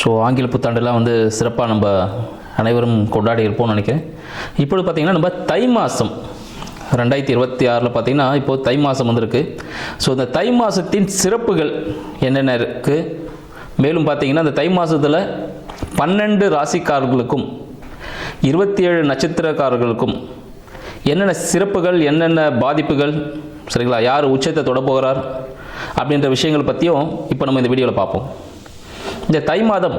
So ஆங்கில புத்தாண்டுலாம் வந்து சிறப்பாக நம்ம அனைவரும் கொண்டாடி இருப்போம்னு நினைக்கிறேன். இப்பொழுது பார்த்திங்கன்னா நம்ம தை மாதம் ரெண்டாயிரத்தி இருபத்தி ஆறில் பார்த்திங்கன்னா இப்போது தை மாதம் வந்திருக்கு. ஸோ இந்த தை மாதத்தின் சிறப்புகள் என்னென்ன இருக்குது மேலும் பார்த்திங்கன்னா இந்த தை மாதத்தில் பன்னெண்டு ராசிக்காரர்களுக்கும் இருபத்தி ஏழு நட்சத்திரக்காரர்களுக்கும் என்னென்ன சிறப்புகள் என்னென்ன பாதிப்புகள் சரிங்களா? யார் உச்சத்தை தொடப்போகிறார் அப்படின்ற விஷயங்கள் பற்றியும் இப்போ நம்ம இந்த வீடியோவில் பார்ப்போம். இந்த தை மாதம்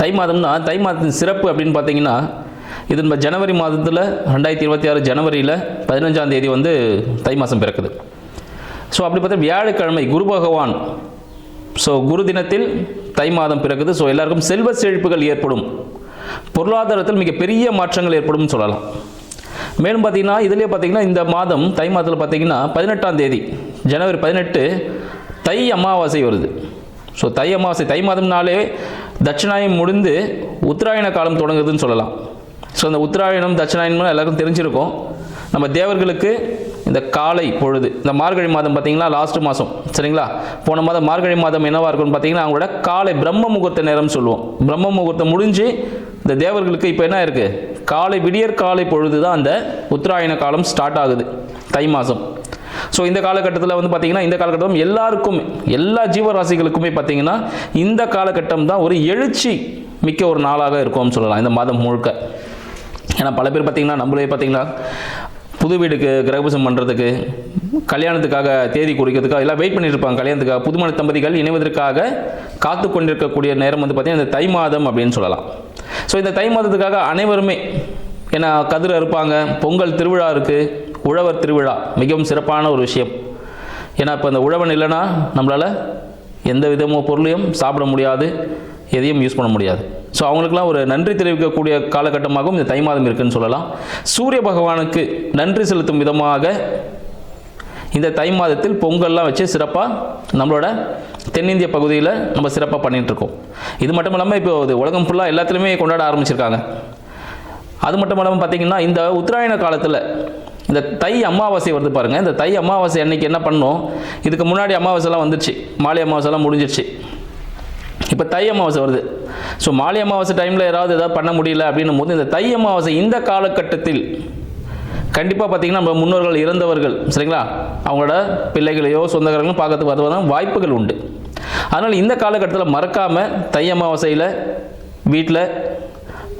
தை மாதம்னா தை மாதத்தின் சிறப்பு அப்படின்னு பார்த்தீங்கன்னா இது நம்ம ஜனவரி மாதத்தில் ரெண்டாயிரத்தி இருபத்தி ஆறு ஜனவரியில் பதினஞ்சாம் தேதி வந்து தை மாதம் பிறக்குது. ஸோ அப்படி பார்த்தா வியாழக்கிழமை குரு பகவான் ஸோ குரு தினத்தில் தை மாதம் பிறக்குது. ஸோ எல்லாருக்கும் செல்வ செழிப்புகள் ஏற்படும். பொருளாதாரத்தில் மிகப்பெரிய மாற்றங்கள் ஏற்படும் சொல்லலாம். மேலும் பார்த்தீங்கன்னா இதுலேயே பார்த்தீங்கன்னா இந்த மாதம் தை மாதத்தில் பார்த்தீங்கன்னா பதினெட்டாம் தேதி ஜனவரி பதினெட்டு தை அமாவாசை வருது. ஸோ தை அமாவாசை தை மாதம்னாலே தட்சிணாயம் முடிந்து உத்தராயண காலம் தொடங்குதுன்னு சொல்லலாம். ஸோ அந்த உத்தராயணம் தட்சிணாயனம் எல்லாருக்கும் தெரிஞ்சிருக்கும். நம்ம தேவர்களுக்கு இந்த காலை பொழுது இந்த மார்கழி மாதம் பார்த்தீங்கன்னா லாஸ்ட் மாதம் சரிங்களா? போன மாதம் மார்கழி மாதம் என்னவா இருக்கும்னு பார்த்தீங்கன்னா அவங்களோட காலை பிரம்ம முகூர்த்த நேரம் சொல்லுவோம். பிரம்ம முகூர்த்தம் முடிஞ்சு இந்த தேவர்களுக்கு இப்போ என்ன இருக்குது காலை விடியற் காலை பொழுது தான் அந்த உத்தராயண காலம் ஸ்டார்ட் ஆகுது தை மாதம். ஸோ இந்த காலகட்டத்தில் வந்து பார்த்தீங்கன்னா இந்த காலகட்டம் எல்லாருக்கும் எல்லா ஜீவராசிகளுக்குமே பார்த்தீங்கன்னா இந்த காலகட்டம் தான் ஒரு எழுச்சி மிக்க ஒரு நாளாக இருக்கும்னு சொல்லலாம் இந்த மாதம் முழுக்க. ஏன்னா பல பேர் பார்த்தீங்கன்னா நம்மளே பார்த்தீங்கன்னா புது வீடுக்கு கிரகபூசம் பண்ணுறதுக்கு கல்யாணத்துக்காக தேதி குறிக்கிறதுக்காக எல்லாம் வெயிட் பண்ணிட்டு இருப்பாங்க கல்யாணத்துக்காக. புதுமண தம்பதிகள் இணைவதற்காக காத்து கொண்டிருக்கக்கூடிய நேரம் வந்து பார்த்தீங்கன்னா இந்த தை மாதம் அப்படின்னு சொல்லலாம். ஸோ இந்த தை மாதத்துக்காக அனைவருமே ஏன்னா கதிர் அறுப்பாங்க பொங்கல் திருவிழா இருக்குது உழவர் திருவிழா மிகவும் சிறப்பான ஒரு விஷயம். ஏன்னா இப்போ இந்த உழவன் இல்லைன்னா நம்மளால் எந்த விதமோ பொருளையும் சாப்பிட முடியாது எதையும் யூஸ் பண்ண முடியாது. ஸோ அவங்களுக்குலாம் ஒரு நன்றி தெரிவிக்கக்கூடிய காலகட்டமாகவும் இந்த தை மாதம் இருக்குன்னு சொல்லலாம். சூரிய பகவானுக்கு நன்றி செலுத்தும் விதமாக இந்த தை மாதத்தில் பொங்கல்லாம் வச்சு சிறப்பாக நம்மளோட தென்னிந்திய பகுதியில் நம்ம சிறப்பாக பண்ணிகிட்ருக்கோம் இது மட்டும் இல்லாமல் இப்போ இது உலகம் ஃபுல்லாக எல்லாத்துலேயுமே கொண்டாட ஆரம்பிச்சிருக்காங்க. அது மட்டும் இல்லாமல் பார்த்தீங்கன்னா இந்த உத்தராயண காலத்தில் இந்த தை அமாவாசை வருது பாருங்கள் இந்த தை அமாவாசை அன்னைக்கு என்ன பண்ணோம் இதுக்கு முன்னாடி அமாவாசைலாம் வந்துருச்சு. மாலை அமாவாசைலாம் முடிஞ்சிருச்சு. இப்போ தை அமாவாசை வருது. ஸோ மாலை அமாவாசை டைமில் யாராவது ஏதாவது பண்ண முடியல அப்படின்னும் போது இந்த தை அமாவாசை இந்த காலகட்டத்தில் கண்டிப்பாக பார்த்தீங்கன்னா நம்ம முன்னோர்கள் இறந்தவர்கள் சரிங்களா? அவங்களோட பிள்ளைகளையோ சொந்தக்காரங்களும் பார்க்கறதுக்கு வருவதான வாய்ப்புகள் உண்டு. அதனால் இந்த காலகட்டத்தில் மறக்காமல் தை அமாவாசையில் வீட்டில்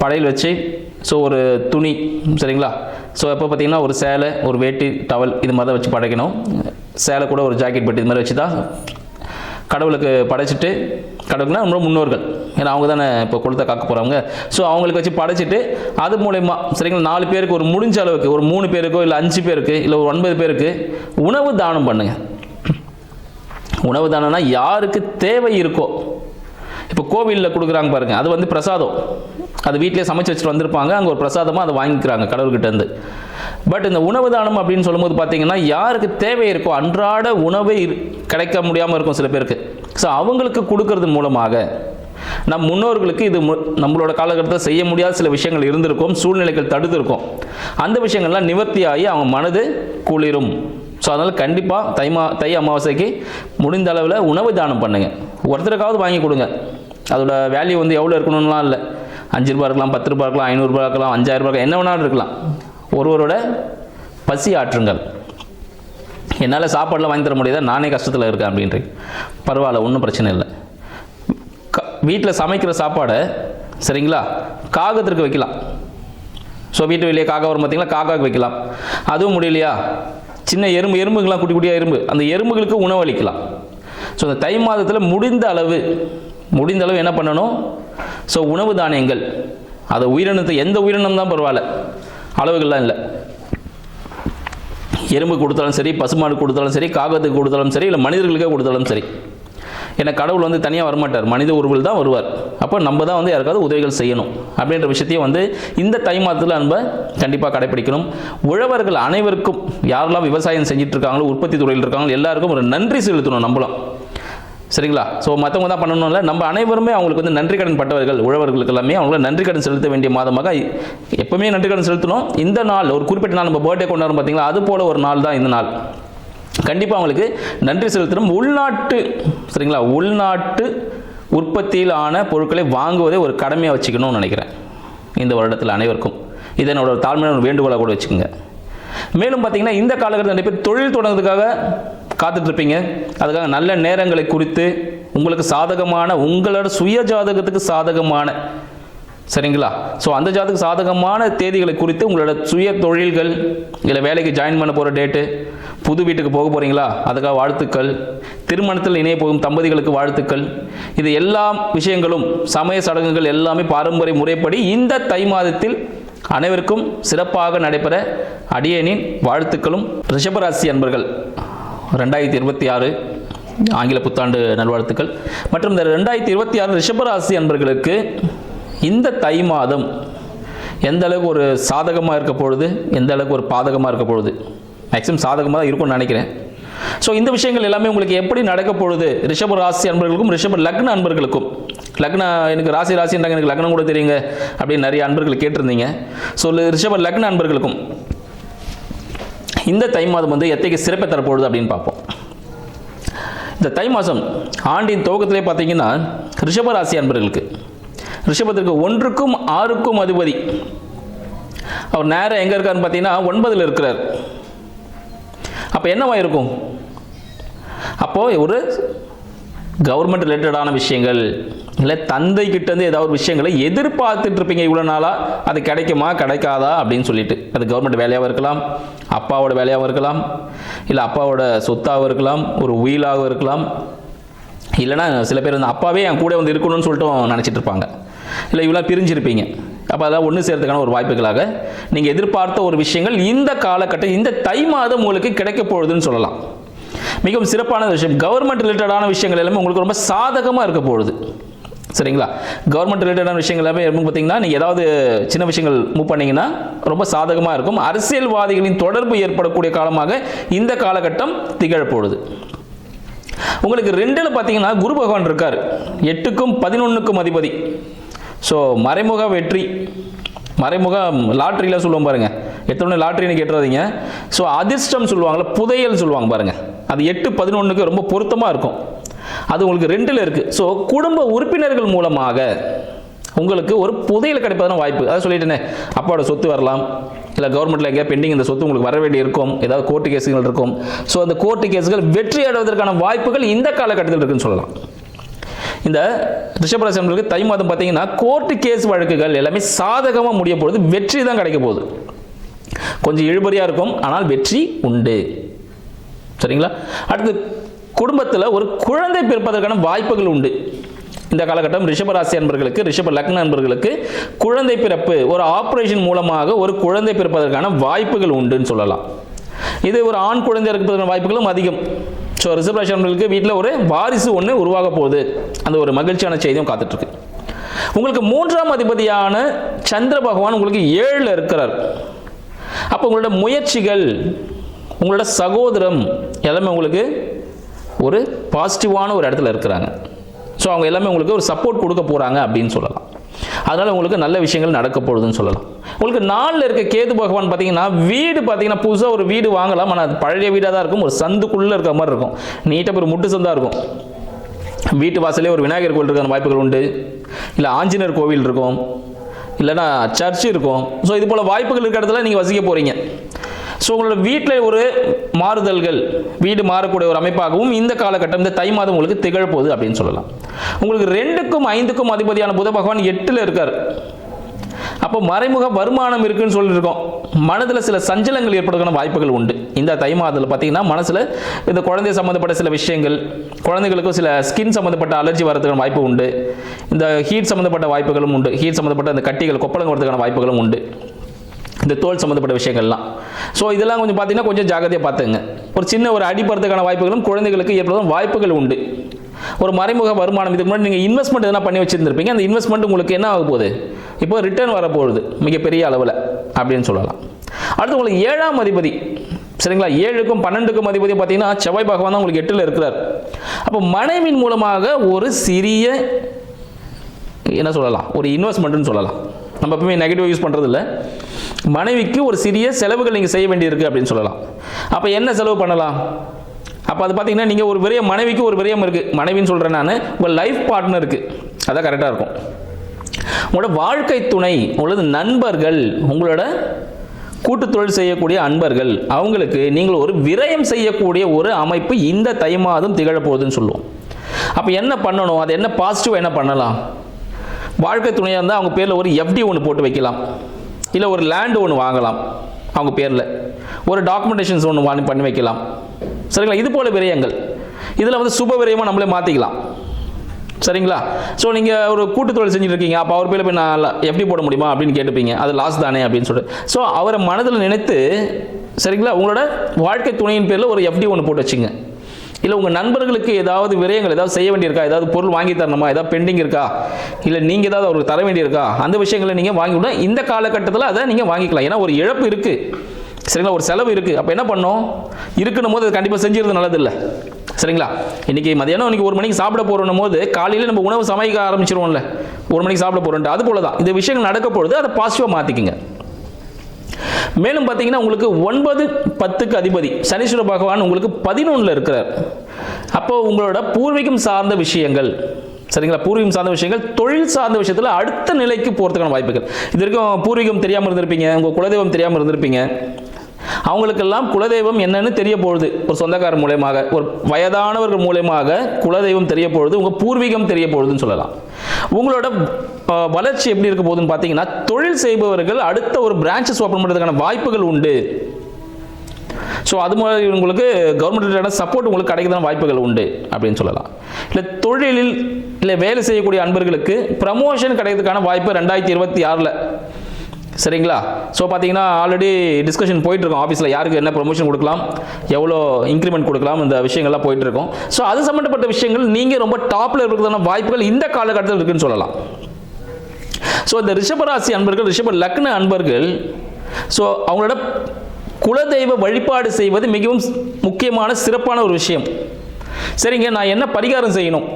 படையல் வச்சு ஸோ ஒரு துணி சரிங்களா? ஸோ எப்போ பார்த்தீங்கன்னா ஒரு சேலை ஒரு வேட்டி டவல் இது மாதிரி தான் வச்சு படைக்கணும். சேலை கூட ஒரு ஜாக்கெட் பெட்டி இது மாதிரி வச்சு தான் கடவுளுக்கு படைச்சிட்டு கடவுள்னா நம்ம முன்னோர்கள். ஏன்னா அவங்க தானே இப்போ கொடுத்த காக்க போகிறவங்க ஸோ அவங்களுக்கு வச்சு படைச்சிட்டு அது மூலயமா சரிங்களா நாலு பேருக்கு ஒரு முடிஞ்ச அளவுக்கு ஒரு மூணு பேருக்கோ இல்லை அஞ்சு பேருக்கு இல்லை ஒரு ஒன்பது பேருக்கு உணவு தானம் பண்ணுங்கள் உணவு தானம்னா யாருக்கு தேவை இருக்கோ இப்போ கோவிலில் கொடுக்குறாங்க பாருங்கள் அது வந்து பிரசாதம். அது வீட்டிலே சமைச்சு வச்சுட்டு வந்திருப்பாங்க அங்கே ஒரு பிரசாதமாக அதை வாங்கிக்கிறாங்க கடவுள்கிட்டேருந்து பட் இந்த உணவு தானம் அப்படின்னு சொல்லும்போது பார்த்தீங்கன்னா யாருக்கு தேவை இருக்கோ அன்றாட உணவை இரு- கிடைக்க முடியாமல் இருக்கும் சில பேருக்கு. ஸோ அவங்களுக்கு கொடுக்கறது மூலமாக நம் முன்னோர்களுக்கு இது மு- நம்மளோட காலகட்டத்தில் செய்ய முடியாத சில விஷயங்கள் இருந்திருக்கும் சூழ்நிலைகள் தடுத்திருக்கும். அந்த விஷயங்கள்லாம் நிவர்த்தியாகி அவங்க மனது குளிரும். ஸோ அதனால் கண்டிப்பாக தை மா தை அமாவாசைக்கு முடிந்த அளவில் உணவு தானம் பண்ணுங்கள் ஒருத்தருக்காவது வாங்கி கொடுங்க. அதோட வேல்யூ வந்து எவ்வளோ இருக்கணும்லாம் இல்லை. அஞ்சு ரூபா இருக்கலாம் பத்து ரூபா இருக்கலாம் ஐநூறுரூபா இருக்கலாம் அஞ்சாயிரம் ரூபாய் என்ன வேணாலும் இருக்கலாம். ஒருவரோட பசி ஆற்றுங்கள். என்னால் சாப்பாடெலாம் வாங்கி தர முடியாதா? நானே கஷ்டத்தில் இருக்கேன் அப்படின்றீங்க. பரவாயில்ல ஒன்றும் பிரச்சனை இல்லை. க வீட்டில் சமைக்கிற சாப்பாடை சரிங்களா? காகத்திற்கு வைக்கலாம். ஸோ வீட்டு வெளியே காக்கா வரும் பார்த்தீங்களா காக்காவுக்கு வைக்கலாம். அதுவும் முடியலையா? சின்ன எறும்பு எறும்புகள்லாம் குட்டி குட்டியாக எறும்பு. அந்த எறும்புகளுக்கு உணவளிக்கலாம். ஸோ இந்த தை மாதத்தில் முடிந்த அளவு முடிந்த அளவு என்ன பண்ணணும்? ஸோ உணவு தானியங்கள். அதை உயிரினத்தை எந்த உயிரினம் தான் பரவாயில்ல. அளவுகள்லாம் இல்லை. எறும்பு கொடுத்தாலும் சரி பசுமாடு கொடுத்தாலும் சரி காகத்துக்கு கொடுத்தாலும் சரி இல்லை மனிதர்களுக்கே கொடுத்தாலும் சரி. ஏன்னா கடவுள் வந்து தனியாக வரமாட்டார். மனித உருவில் தான் வருவார். அப்போ நம்ம தான் வந்து யாருக்காவது உதவிகள் செய்யணும். அப்படின்ற விஷயத்தையும் வந்து இந்த தை மாதத்தில் நம்ம கண்டிப்பாக கடைப்பிடிக்கணும். உழவர்கள் அனைவருக்கும் யாரெல்லாம் விவசாயம் செஞ்சுட்டு இருக்காங்களோ உற்பத்தி துறையில் இருக்காங்களோ எல்லாருக்கும் ஒரு நன்றி செலுத்தணும் நம்மளும். சரிங்களா? ஸோ மற்றவங்க தான் பண்ணணும்ல. நம்ம அனைவருமே அவங்களுக்கு வந்து நன்றி கடன் பட்டவர்கள் உழவர்களுக்கு எல்லாமே அவங்கள நன்றி கடன் செலுத்த வேண்டிய மாதமாக எப்பவுமே நன்றி கடன் செலுத்தணும். இந்த நாள் ஒரு குறிப்பிட்ட நாள் நம்ம பர்த்டே கொண்டாடும் பார்த்தீங்களா அது போல ஒரு நாள் தான் இந்த நாள். கண்டிப்பாக அவங்களுக்கு நன்றி செலுத்தணும். உள்நாட்டு சரிங்களா? உள்நாட்டு உற்பத்தியிலான பொருட்களை வாங்குவதை ஒரு கடமையாக வச்சுக்கணும்னு நினைக்கிறேன். இந்த வருடத்தில் அனைவருக்கும். இதை என்னோட தாழ்மையான வேண்டுகோளாக கூட வச்சுக்கோங்க. மேலும் பார்த்தீங்கன்னா இந்த காலகட்டத்தில் நிறைய பேர் தொழில் தொடங்குறதுக்காக காத்துட்ருப்பீங்க அதுக்காக நல்ல நேரங்களை குறித்து உங்களுக்கு சாதகமான உங்களோட சுய ஜாதகத்துக்கு சாதகமான சரிங்களா? ஸோ அந்த ஜாதக சாதகமான தேதிகளை குறித்து உங்களோட சுய தொழில்கள் இல்லை வேலைக்கு ஜாயின் பண்ண போகிற டேட்டு புது வீட்டுக்கு போக போகிறீங்களா அதுக்காக வாழ்த்துக்கள். திருமணத்தில் இணைய போகும் தம்பதிகளுக்கு வாழ்த்துக்கள். இது எல்லா விஷயங்களும் சமய சடங்குகள் எல்லாமே பாரம்பரிய முறைப்படி இந்த தை மாதத்தில் அனைவருக்கும் சிறப்பாக நடைபெற அடியனின் வாழ்த்துக்களும். ரிஷபராசி அன்பர்கள். ரெண்டாயிரத்தி இருபத்தி ஆறு ஆங்கில புத்தாண்டு நல்வாழ்த்துக்கள். மற்றும் இந்த ரெண்டாயிரத்தி இருபத்தி ஆறு ரிஷபராசி அன்பர்களுக்கு இந்த தை மாதம் எந்த அளவுக்கு ஒரு சாதகமாக இருக்க பொழுது எந்த அளவுக்கு ஒரு பாதகமாக இருக்க பொழுது மேக்ஸிமம் சாதகமாக தான் இருக்கும்னு நினைக்கிறேன். ஸோ இந்த விஷயங்கள் எல்லாமே உங்களுக்கு எப்படி நடக்க பொழுது ரிஷப ராசி அன்பர்களுக்கும் ரிஷப லக்ன அன்பர்களுக்கும். லக்ன எனக்கு ராசி ராசின்றாங்க எனக்கு லக்னம் கூட தெரியுங்க அப்படின்னு நிறைய அன்பர்கள் கேட்டிருந்தீங்க. ஸோ ரிஷப லக்ன அன்பர்களுக்கும் இந்த தை மாதம் வந்து எத்தைக்கு சிறப்பை தரப்போகுது அப்படின்னு பார்ப்போம். இந்த தை மாதம் ஆண்டின் துவக்கத்திலே பார்த்தீங்கன்னா ரிஷபராசி அன்பர்களுக்கு. ரிஷபத்திற்கு ஒன்றுக்கும் ஆறுக்கும் அதிபதி. அவர் நேரம் எங்கே இருக்காருன்னு பார்த்தீங்கன்னா ஒன்பதில் இருக்கிறார். அப்போ என்னவா இருக்கும்? அப்போது ஒரு கவர்மெண்ட் ரிலேட்டடான விஷயங்கள் இல்லை தந்தை கிட்டேருந்து ஏதாவது ஒரு விஷயங்களை எதிர்பார்த்துட்டு இருப்பீங்க இவ்வளோ நாளாக அது கிடைக்குமா கிடைக்காதா? அப்படின்னு சொல்லிட்டு. அது கவர்மெண்ட் வேலையாகவும் இருக்கலாம் அப்பாவோட வேலையாகவும் இருக்கலாம் இல்லை அப்பாவோட சொத்தாகவும் இருக்கலாம் ஒரு உயிலாகவும் இருக்கலாம். இல்லைன்னா சில பேர் வந்து அப்பாவே என் கூட வந்து இருக்கணும்னு சொல்லிட்டு நினச்சிட்டு இருப்பாங்க. இல்லை இவ்வளோ பிரிஞ்சிருப்பீங்க. அப்போ அதெல்லாம் ஒன்று சேர்த்துக்கான ஒரு வாய்ப்புகளாக நீங்கள் எதிர்பார்த்த ஒரு விஷயங்கள் இந்த காலகட்டம் இந்த தை மாதம் உங்களுக்கு கிடைக்க போகுதுன்னு சொல்லலாம். மிகவும் சிறப்பான விஷயம். கவர்மெண்ட் ரிலேட்டடான விஷயங்கள் எல்லாமே உங்களுக்கு ரொம்ப சாதகமாக இருக்க போகுது. சரிங்களா? கவர்மெண்ட் ரிலேட்டடான விஷயங்கள் எல்லாமே எப்படி பார்த்தீங்கன்னா நீங்கள் ஏதாவது சின்ன விஷயங்கள் மூவ் பண்ணீங்கன்னா ரொம்ப சாதகமாக இருக்கும். அரசியல்வாதிகளின் தொடர்பு ஏற்படக்கூடிய காலமாக இந்த காலகட்டம் திகழப்போகுது. உங்களுக்கு ரெண்டில் பார்த்தீங்கன்னா குரு பகவான் இருக்கார். எட்டுக்கும் பதினொன்றுக்கும் அதிபதி. ஸோ மறைமுக வெற்றி. மறைமுக லாட்ரியில் சொல்லுவோம் பாருங்க. எத்தனை லாட்ரின்னு கேட்டுறாதீங்க. ஸோ அதிர்ஷ்டம் சொல்லுவாங்கள்ல புதையல் சொல்லுவாங்க பாருங்க. அது எட்டு பதினொன்றுக்கு ரொம்ப பொருத்தமாக இருக்கும். அது உங்களுக்கு ரெண்டில் இருக்குது ஸோ குடும்ப உறுப்பினர்கள் மூலமாக உங்களுக்கு ஒரு புதையில் கிடைப்பதான வாய்ப்பு. அதை சொல்லிட்டேனே அப்பாவோட சொத்து வரலாம். இல்லை கவர்மெண்ட்டில் எங்கேயா பெண்டிங் இந்த சொத்து உங்களுக்கு வர வேண்டி இருக்கும். ஏதாவது கோர்ட்டு கேஸுகள் இருக்கும். ஸோ அந்த கோர்ட்டு கேஸுகள் வெற்றி அடைவதற்கான வாய்ப்புகள் இந்த காலகட்டத்தில் இருக்குன்னு சொல்லலாம். இந்த ரிஷபராசினர்களுக்கு தை மாதம் பார்த்தீங்கன்னா கோர்ட்டு கேஸ் வழக்குகள் எல்லாமே சாதகமாக முடிய போகுது. வெற்றி தான் கிடைக்க போகுது. கொஞ்சம் இழுபறியாக இருக்கும். ஆனால் வெற்றி உண்டு. சரிங்களா? அடுத்து குடும்பத்தில் ஒரு குழந்தை பிறப்பதற்கான வாய்ப்புகள் உண்டு. இந்த காலகட்டம் ரிஷபராசி அன்பர்களுக்கு ரிஷப லக்ன அன்பர்களுக்கு குழந்தை பிறப்பு ஒரு ஆப்ரேஷன் மூலமாக ஒரு குழந்தை பிறப்பதற்கான வாய்ப்புகள் உண்டுன்னு சொல்லலாம். இது ஒரு ஆண் குழந்தை இருப்பதற்கான வாய்ப்புகளும் அதிகம். ஸோ ரிஷபராசி அன்பர்களுக்கு வீட்டில் ஒரு வாரிசு ஒன்று உருவாக போகுது. அந்த ஒரு மகிழ்ச்சியான செய்தியும் காத்துட்ருக்கு. உங்களுக்கு மூன்றாம் அதிபதியான சந்திர பகவான் உங்களுக்கு ஏழில் இருக்கிறார். அப்போ உங்களோட முயற்சிகள் உங்களோட சகோதரம் எல்லாமே உங்களுக்கு ஒரு பாசிட்டிவான ஒரு இடத்துல இருக்கிறாங்க. ஸோ அவங்க எல்லாமே உங்களுக்கு ஒரு சப்போர்ட் கொடுக்க போகிறாங்க அப்படின்னு சொல்லலாம். அதனால் உங்களுக்கு நல்ல விஷயங்கள் நடக்க போகுதுன்னு சொல்லலாம். உங்களுக்கு நாளில் இருக்க கேது பகவான் பார்த்தீங்கன்னா வீடு பார்த்தீங்கன்னா புதுசாக ஒரு வீடு வாங்கலாம். ஆனால் அது பழைய வீடாக தான் இருக்கும். ஒரு சந்துக்குள்ளே இருக்கிற மாதிரி இருக்கும். நீட்டாக ஒரு முட்டு சந்தாக இருக்கும். வீட்டு வாசலே ஒரு விநாயகர் கோவில் இருக்கிற வாய்ப்புகள் உண்டு. இல்லை ஆஞ்சநேயர் கோவில் இருக்கும். இல்லைன்னா சர்ச் இருக்கும். ஸோ இது போல் வாய்ப்புகள் இருக்கிற இடத்துல நீங்கள் வசிக்க போகிறீங்க ஸோ உங்களோட வீட்டில் ஒரு மாறுதல்கள் வீடு மாறக்கூடிய ஒரு அமைப்பாகவும் இந்த காலகட்டம் இந்த தை மாதம் உங்களுக்கு திகழப்போகுது அப்படின்னு சொல்லலாம். உங்களுக்கு ரெண்டுக்கும் ஐந்துக்கும் அதிபதியான புத பகவான் எட்டில் இருக்கார். அப்போ மறைமுக வருமானம் இருக்குன்னு சொல்லியிருக்கோம் மனதில் சில சஞ்சலங்கள் ஏற்படுறதுக்கான வாய்ப்புகள் உண்டு. இந்த தை மாதத்தில் பார்த்தீங்கன்னா மனசில் இந்த குழந்தை சம்மந்தப்பட்ட சில விஷயங்கள் குழந்தைகளுக்கும் சில ஸ்கின் சம்மந்தப்பட்ட அலர்ஜி வரதுக்கான வாய்ப்பு உண்டு. இந்த ஹீட் சம்மந்தப்பட்ட வாய்ப்புகளும் உண்டு. ஹீட் சம்மந்தப்பட்ட அந்த கட்டிகள் கொப்பளம் வரதுக்கான வாய்ப்புகளும் உண்டு. இந்த தோல் சம்மந்தப்பட்ட விஷயங்கள்லாம். ஸோ இதெல்லாம் கொஞ்சம் பார்த்தீங்கன்னா கொஞ்சம் ஜாகிரதையாக பார்த்துங்க ஒரு சின்ன ஒரு அடிப்படுறதுக்கான வாய்ப்புகளும் குழந்தைகளுக்கு ஏற்படும் வாய்ப்புகள் உண்டு. ஒரு மறைமுக வருமானம் இதுக்கு முன்னாடி நீங்கள் இன்வெஸ்ட்மெண்ட் எதனா பண்ணி வச்சுருந்துருப்பீங்க அந்த இன்வெஸ்ட்மெண்ட் உங்களுக்கு என்ன ஆக போகுது? இப்போ ரிட்டர்ன் வரப்போகுது மிகப்பெரிய அளவில் அப்படின்னு சொல்லலாம். அடுத்து உங்களுக்கு ஏழாம் அதிபதி சரிங்களா? ஏழுக்கும் பன்னெண்டுக்கும் அதிபதி பார்த்தீங்கன்னா செவ்வாய் பகவான் தான் உங்களுக்கு எட்டில் இருக்கிறார். அப்போ மனைவின் மூலமாக ஒரு சிறிய என்ன சொல்லலாம்? ஒரு இன்வெஸ்ட்மெண்ட்டுன்னு சொல்லலாம். நம்ம எப்பவுமே நெகட்டிவ் யூஸ் பண்ணுறது இல்லை மனைவிக்கு ஒரு சிறிய செலவுகள் நீங்கள் செய்ய வேண்டியிருக்கு அப்படின்னு சொல்லலாம். அப்போ என்ன செலவு பண்ணலாம்? அப்போ அது பார்த்தீங்கன்னா நீங்கள் ஒரு விரயம் மனைவிக்கு ஒரு விரயம் இருக்குது மனைவின்னு சொல்கிறேன் நான் உங்கள் லைஃப் பார்ட்னருக்கு அதான் கரெக்டாக இருக்கும். உங்களோட வாழ்க்கை துணை உங்களது நண்பர்கள் உங்களோட கூட்டு தொழில் செய்யக்கூடிய அன்பர்கள் அவங்களுக்கு நீங்கள் ஒரு விரயம் செய்யக்கூடிய ஒரு அமைப்பு இந்த தை மாதம் திகழப்போகுதுன்னு சொல்லுவோம். அப்போ என்ன பண்ணணும்? அது என்ன பாசிட்டிவ் என்ன பண்ணலாம்? வாழ்க்கை துணையாக இருந்தால் அவங்க பேரில் ஒரு எஃப்டி ஒன்று போட்டு வைக்கலாம். இல்லை ஒரு லேண்டு ஒன்று வாங்கலாம் அவங்க பேரில். ஒரு டாக்குமெண்டேஷன்ஸ் ஒன்று வாங்கி பண்ணி வைக்கலாம். சரிங்களா? இது போல விரயங்கள். இதில் வந்து சுப விரயமாக நம்மளே மாற்றிக்கலாம் சரிங்களா? ஸோ நீங்கள் ஒரு கூட்டு தொழில் செஞ்சுட்டு இருக்கீங்க. அப்போ அவர் பேரில் போய் நான் எப்படி போட முடியுமா அப்படின்னு கேட்டுப்பீங்க. அது லாஸ் தானே அப்படின்னு சொல்லிட்டு. ஸோ அவரை மனதில் நினைத்து சரிங்களா? உங்களோட வாழ்க்கை துணையின் பேரில் ஒரு எஃப்டி ஒன்று போட்டு வச்சுங்க. இல்லை உங்கள் நண்பர்களுக்கு ஏதாவது விரயங்கள் ஏதாவது செய்ய வேண்டியிருக்கா? ஏதாவது பொருள் வாங்கி தரணுமா? ஏதாவது பெண்டிங் இருக்கா? இல்லை நீங்கள் ஏதாவது அவருக்கு தர வேண்டியிருக்கா? அந்த விஷயங்களை நீங்கள் வாங்கி விட இந்த காலகட்டத்தில் அதை நீங்கள் வாங்கிக்கலாம். ஏன்னா ஒரு இழப்பு இருக்குது சரிங்களா? ஒரு செலவு இருக்குது அப்போ என்ன பண்ணோம் இருக்கணும் போது அது கண்டிப்பாக செஞ்சுறது நல்லதில்லை. சரிங்களா? இன்றைக்கி மதியானம் இன்னைக்கு ஒரு மணிக்கு சாப்பிட போகிறோம் போது காலையில் நம்ம உணவு சமைக்க ஆரம்பிச்சிருவோம்ல. ஒரு மணிக்கு சாப்பிட போகிறோன்ட்டு அது போல தான் இந்த விஷயங்கள் நடக்க பொழுது அதை பாசிட்டிவாக மாற்றிக்குங்க மேலும் பார்த்தீங்கன்னா உங்களுக்கு ஒன்பது பத்துக்கு அதிபதி சனீஸ்வர பகவான் உங்களுக்கு பதினொன்றில் இருக்கிறார். அப்போ உங்களோட பூர்வீகம் சார்ந்த விஷயங்கள் சரிங்களா? பூர்வீகம் சார்ந்த விஷயங்கள் தொழில் சார்ந்த விஷயத்தில் அடுத்த நிலைக்கு போகிறதுக்கான வாய்ப்புகள். இது வரைக்கும் பூர்வீகம் தெரியாமல் இருந்திருப்பீங்க உங்கள் குலதெய்வம் தெரியாமல் இருந்திருப்பீங்க. அவங்களுக்கெல்லாம் குலதெய்வம் என்னன்னு தெரிய போகுது ஒரு சொந்தக்காரர் மூலயமாக ஒரு வயதானவர்கள் மூலயமாக குலதெய்வம் தெரிய போகுது உங்கள் பூர்வீகம் தெரிய போகுதுன்னு சொல்லலாம். உங்களோட வளர்ச்சி எப்படி இருக்க போகுதுன்னு பார்த்தீங்கன்னா தொழில் செய்பவர்கள் அடுத்த ஒரு பிரான்ச்சஸ் ஓப்பன் பண்ணுறதுக்கான வாய்ப்புகள் உண்டு. ஸோ அது மாதிரி உங்களுக்கு கவர்மெண்ட் சப்போர்ட் உங்களுக்கு கிடைக்கிறதான வாய்ப்புகள் உண்டு அப்படின்னு சொல்லலாம். இல்லை தொழிலில் இல்லை வேலை செய்யக்கூடிய அன்பர்களுக்கு ப்ரமோஷன் கிடைக்கிறதுக்கான வாய்ப்பு ரெண்டாயிரத்தி இருபத்தி ஆறில் சரிங்களா? ஸோ பார்த்தீங்கன்னா ஆல்ரெடி டிஸ்கஷன் போயிட்டு இருக்கோம் ஆஃபீஸில் யாருக்கு என்ன ப்ரொமோஷன் கொடுக்கலாம் எவ்வளோ இன்க்ரிமெண்ட் கொடுக்கலாம் இந்த விஷயங்கள்லாம் போயிட்டு இருக்கோம் ஸோ அது சம்மந்தப்பட்ட விஷயங்கள் நீங்கள் ரொம்ப டாப்பில் இருக்கிறதான வாய்ப்புகள் இந்த காலகட்டத்தில் இருக்குன்னு சொல்லலாம். ஸோ இந்த ரிஷபராசி அன்பர்கள் ரிஷப லக்ன அன்பர்கள் ஸோ அவங்களோட குலதெய்வ வழிபாடு செய்வது மிகவும் முக்கியமான சிறப்பான ஒரு விஷயம். சரிங்க நான் என்ன பரிகாரம் செய்யணும்?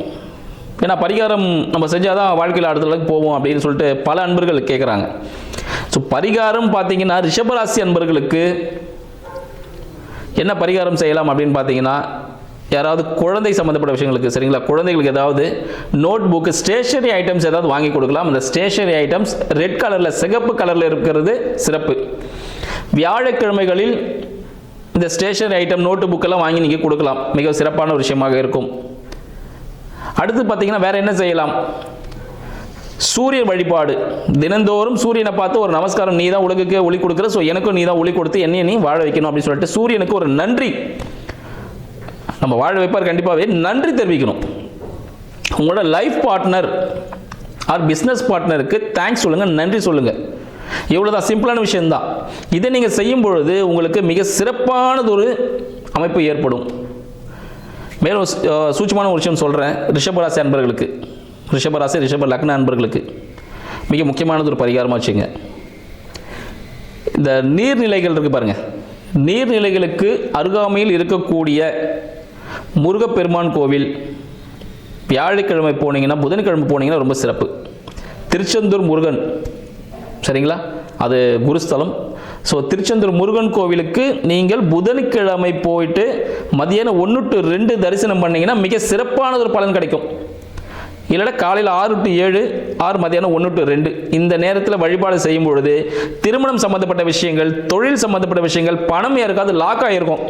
ஏன்னா பரிகாரம் நம்ம செஞ்சால் தான் வாழ்க்கையில் அடுத்த அளவுக்கு போவோம் அப்படின்னு சொல்லிட்டு பல அன்பர்கள் கேட்குறாங்க ஸோ பரிகாரம் பார்த்தீங்கன்னா ரிஷபராசி அன்பர்களுக்கு என்ன பரிகாரம் செய்யலாம் அப்படின்னு பார்த்தீங்கன்னா யாராவது குழந்தை சம்மந்தப்பட்ட விஷயங்களுக்கு சரிங்களா? குழந்தைகளுக்கு ஏதாவது நோட் புக்கு ஸ்டேஷனரி ஐட்டம்ஸ் ஏதாவது வாங்கி கொடுக்கலாம். அந்த ஸ்டேஷனரி ஐட்டம்ஸ் ரெட் கலரில் சிகப்பு கலரில் இருக்கிறது சிறப்பு. வியாழக்கிழமைகளில் இந்த ஸ்டேஷனரி ஐட்டம் நோட்டு புக்கெல்லாம் வாங்கி நீங்கள் கொடுக்கலாம். மிக சிறப்பான விஷயமாக இருக்கும். அடுத்து பார்த்தீங்கன்னா வேறு என்ன செய்யலாம்? சூரிய வழிபாடு. தினந்தோறும் சூரியனை பார்த்து ஒரு நமஸ்காரம் நீ தான் உலகுக்கு ஒளி கொடுக்குற ஸோ எனக்கும் நீ தான் ஒளி கொடுத்து என்னைய நீ வாழ வைக்கணும் அப்படின்னு சொல்லிட்டு சூரியனுக்கு ஒரு நன்றி. நம்ம வாழ வைப்பார் கண்டிப்பாகவே நன்றி தெரிவிக்கணும். உங்களோட லைஃப் பார்ட்னர் ஆர் பிஸ்னஸ் பார்ட்னருக்கு தேங்க்ஸ் சொல்லுங்கள் நன்றி சொல்லுங்கள் இவ்வளோதான் சிம்பிளான விஷயம்தான். இதை நீங்கள் செய்யும் பொழுது உங்களுக்கு மிக சிறப்பானதொரு அமைப்பு ஏற்படும். மேலும் சூட்சமான ஒரு விஷயம் சொல்கிறேன் ரிஷபராசி அன்பர்களுக்கு. ரிஷபராசி ரிஷப லக்ன அன்பர்களுக்கு மிக முக்கியமானது ஒரு பரிகாரமாக வச்சுங்க. இந்த நீர்நிலைகள் இருக்கு பாருங்கள் நீர்நிலைகளுக்கு அருகாமையில் இருக்கக்கூடிய முருகப்பெருமான் கோவில் வியாழக்கிழமை போனீங்கன்னா புதன்கிழமை போனீங்கன்னா ரொம்ப சிறப்பு. திருச்செந்தூர் முருகன் சரிங்களா? அது குருஸ்தலம். ஸோ திருச்செந்தூர் முருகன் கோவிலுக்கு நீங்கள் புதன்கிழமை போயிட்டு மதியானம் ஒன்று டு ரெண்டு தரிசனம் பண்ணிங்கன்னா மிக சிறப்பான ஒரு பலன் கிடைக்கும். இல்லைனா காலையில் ஆறு டு ஏழு ஆறு மதியானம் ஒன்று டு ரெண்டு. இந்த நேரத்தில் வழிபாடு செய்யும் பொழுது திருமணம் சம்மந்தப்பட்ட விஷயங்கள் தொழில் சம்மந்தப்பட்ட விஷயங்கள் பணம் யாருக்காவது லாக் ஆகிருக்கும்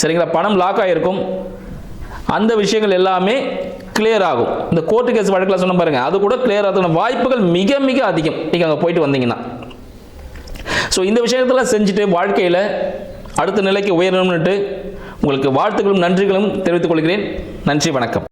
சரிங்களா? பணம் லாக் ஆகிருக்கும் அந்த விஷயங்கள் எல்லாமே கிளியர் ஆகும். இந்த கோர்ட்டு கேஸ் வழக்கில் சொன்ன பாருங்க அது கூட கிளியர் ஆகிறதுன வாய்ப்புகள் மிக மிக அதிகம். நீங்கள் அங்கே போயிட்டு வந்தீங்கன்னா. ஸோ இந்த விஷயத்தெல்லாம் செஞ்சுட்டு வாழ்க்கையில் அடுத்த நிலைக்கு உயரணும்னுட்டு உங்களுக்கு வாழ்த்துக்களும் நன்றிகளும் தெரிவித்துக் கொள்கிறேன். நன்றி வணக்கம்.